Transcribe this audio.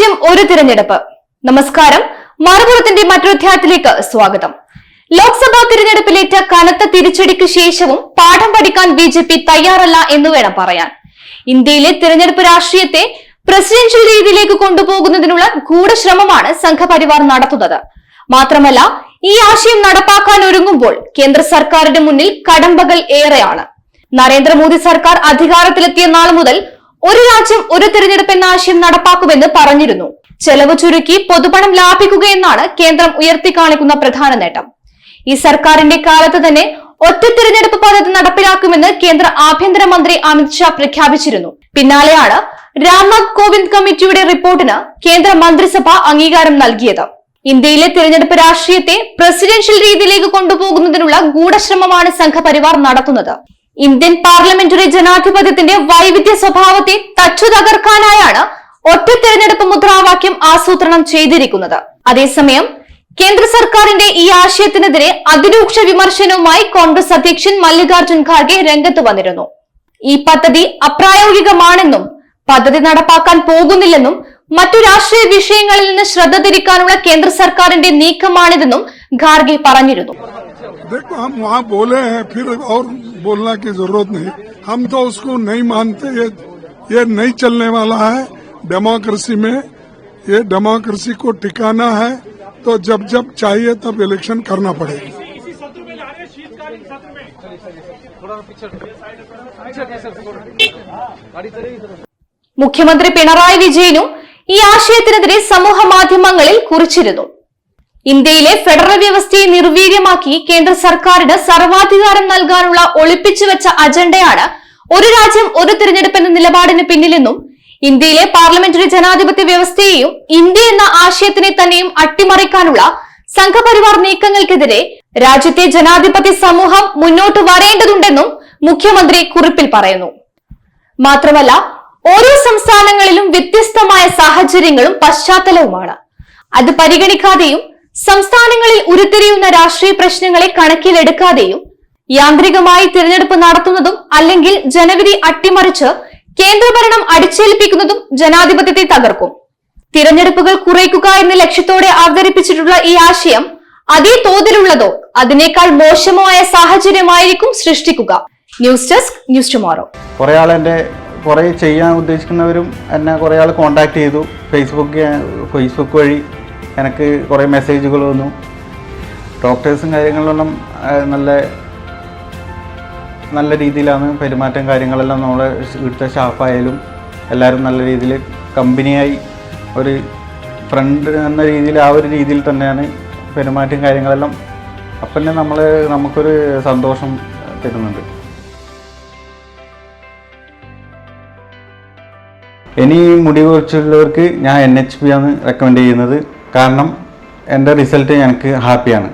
രാജ്യം ഒരു തിരഞ്ഞെടുപ്പ്. നമസ്കാരം. മറുപുറത്തിന്റെ മറ്റൊരു അധ്യായത്തിലേക്ക് സ്വാഗതം. ലോക്സഭാ തിരഞ്ഞെടുപ്പിലേറ്റ കനത്ത തിരിച്ചടിക്ക് ശേഷവും പാഠം പഠിക്കാൻ ബി ജെ പി തയ്യാറല്ല എന്ന് വേണം പറയാൻ. ഇന്ത്യയിലെ തിരഞ്ഞെടുപ്പ് രാഷ്ട്രീയത്തെ പ്രസിഡൻഷ്യൽ രീതിയിലേക്ക് കൊണ്ടുപോകുന്നതിനുള്ള ഗൂഢശ്രമമാണ് സംഘപരിവാർ നടത്തുന്നത്. മാത്രമല്ല ഈ ആശയം നടപ്പാക്കാൻ ഒരുങ്ങുമ്പോൾ കേന്ദ്ര സർക്കാരിന്റെ മുന്നിൽ കടമ്പകൾ ഏറെയാണ്. നരേന്ദ്രമോദി സർക്കാർ അധികാരത്തിലെത്തിയ നാൾ മുതൽ ഒരു രാജ്യം ഒരു തിരഞ്ഞെടുപ്പ് എന്ന ആശയം നടപ്പാക്കുമെന്ന് പറഞ്ഞിരുന്നു. ചെലവ് ചുരുക്കി പൊതുപണം ലാഭിക്കുകയെന്നാണ് കേന്ദ്രം ഉയർത്തിക്കാണിക്കുന്ന പ്രധാന നേട്ടം. ഈ സർക്കാരിന്റെ കാലത്ത് തന്നെ ഒറ്റ തിരഞ്ഞെടുപ്പ് പദ്ധതി നടപ്പിലാക്കുമെന്ന് കേന്ദ്ര ആഭ്യന്തരമന്ത്രി അമിത്ഷാ പ്രഖ്യാപിച്ചിരുന്നു. പിന്നാലെയാണ് രാംനാഥ് കോവിന്ദ് കമ്മിറ്റിയുടെ റിപ്പോർട്ടിന് കേന്ദ്ര മന്ത്രിസഭ അംഗീകാരം നൽകിയത്. ഇന്ത്യയിലെ തിരഞ്ഞെടുപ്പ് രാഷ്ട്രീയത്തെ പ്രസിഡൻഷ്യൽ രീതിയിലേക്ക് കൊണ്ടുപോകുന്നതിനുള്ള ഗൂഢശ്രമമാണ് സംഘപരിവാർ നടത്തുന്നത്. ഇന്ത്യൻ പാർലമെന്ററി ജനാധിപത്യത്തിന്റെ വൈവിധ്യ സ്വഭാവത്തെ തച്ചു തകർക്കാനായാണ് ഒറ്റ തെരഞ്ഞെടുപ്പ് മുദ്രാവാക്യം ആസൂത്രണം ചെയ്തിരിക്കുന്നത്. അതേസമയം കേന്ദ്ര സർക്കാരിന്റെ ഈ ആശയത്തിനെതിരെ അതിരൂക്ഷ വിമർശനവുമായി കോൺഗ്രസ് അധ്യക്ഷൻ മല്ലികാർജുൻ ഖാർഗെ രംഗത്ത് വന്നിരുന്നു. ഈ പദ്ധതി അപ്രായോഗികമാണെന്നും പദ്ധതി നടപ്പാക്കാൻ പോകുന്നില്ലെന്നും മറ്റു രാഷ്ട്രീയ വിഷയങ്ങളിൽ നിന്ന് ശ്രദ്ധ തിരിക്കാനുള്ള കേന്ദ്ര സർക്കാരിന്റെ നീക്കമാണിതെന്നും ഖാർഗെ പറഞ്ഞിരുന്നു. देखो हम वहाँ बोले हैं फिर और बोलना की जरूरत नहीं हम तो उसको नहीं मानते ये ये नहीं चलने वाला है डेमोक्रेसी में ये डेमोक्रेसी को टिकाना है तो जब जब चाहिए तब इलेक्शन करना पड़ेगा इसी सत्र में ला रहे हैं शीतकालीन सत्र में മുഖ്യമന്ത്രി പിണറായി വിജയനും ഈ ആശയത്തിനെതിരെ സമൂഹ മാധ്യമങ്ങളിൽ കുറിച്ചിരുന്നു ഇന്ത്യയിലെ ഫെഡറൽ വ്യവസ്ഥയെ നിർവീര്യമാക്കി കേന്ദ്ര സർക്കാരിന് സർവാധികാരം നൽകാനുള്ള ഒളിപ്പിച്ചു വെച്ച അജണ്ടയാണ് ഒരു രാജ്യം ഒരു തിരഞ്ഞെടുപ്പ് എന്ന നിലപാടിന് പിന്നിലെന്നും ഇന്ത്യയിലെ പാർലമെന്ററി ജനാധിപത്യ വ്യവസ്ഥയെയും ഇന്ത്യ എന്ന ആശയത്തിനെ തന്നെയും അട്ടിമറിക്കാനുള്ള സംഘപരിവാർ നീക്കങ്ങൾക്കെതിരെ രാജ്യത്തെ ജനാധിപത്യ സമൂഹം മുന്നോട്ട് വരേണ്ടതുണ്ടെന്നും മുഖ്യമന്ത്രി കുറിപ്പിൽ പറയുന്നു. മാത്രമല്ല ഓരോ സംസ്ഥാനങ്ങളിലും വ്യത്യസ്തമായ സാഹചര്യങ്ങളും പശ്ചാത്തലവുമാണ്. അത് പരിഗണിക്കാതെയും സംസ്ഥാനങ്ങളിൽ ഉരുത്തിരിയുന്ന രാഷ്ട്രീയ പ്രശ്നങ്ങളെ കണക്കിലെടുക്കാതെയും യാന്ത്രികമായി തിരഞ്ഞെടുപ്പ് നടത്തുന്നതും അല്ലെങ്കിൽ ജനവിധി അട്ടിമറിച്ച് കേന്ദ്രഭരണം അടിച്ചേൽപ്പിക്കുന്നതും ജനാധിപത്യത്തെ തകർക്കും. തിരഞ്ഞെടുപ്പുകൾ കുറയ്ക്കുക എന്ന ലക്ഷ്യത്തോടെ അവതരിപ്പിച്ചിട്ടുള്ള ഈ ആശയം അതേ തോതിലുള്ളതോ അതിനേക്കാൾ മോശമോ ആയ സാഹചര്യമായിരിക്കും സൃഷ്ടിക്കുക. News desk news tomorrow. കുറെ ആൾ എന്റെ കുറെ ചെയ്യാൻ ഉദ്ദേശിക്കുന്നവരും എന്നെ കുറെ ആൾ കോണ്ടാക്ട് ചെയ്തു. ഫേസ്ബുക്ക് ഫേസ്ബുക്ക് വഴി എനിക്ക് കുറേ മെസ്സേജുകൾ വന്നു. ഡോക്ടേഴ്സും കാര്യങ്ങളിലൊന്നും നല്ല നല്ല രീതിയിലാണ് പെരുമാറ്റം കാര്യങ്ങളെല്ലാം നമ്മളെ ഇവിടുത്തെ സ്റ്റാഫായാലും എല്ലാവരും നല്ല രീതിയിൽ കമ്പനിയായി ഒരു ഫ്രണ്ട് എന്ന രീതിയിൽ ആ ഒരു രീതിയിൽ തന്നെയാണ് പെരുമാറ്റം കാര്യങ്ങളെല്ലാം. അപ്പം തന്നെ നമ്മൾ നമുക്കൊരു സന്തോഷം തരുന്നുണ്ട്. ഇനി മുടി കുറിച്ചുള്ളവർക്ക് ഞാൻ എൻ എച്ച് പി ആണ് റെക്കമെൻഡ് ചെയ്യുന്നത്. കാരണം എന്റെ റിസൾട്ട് എനിക്ക് ഹാപ്പിയാണ്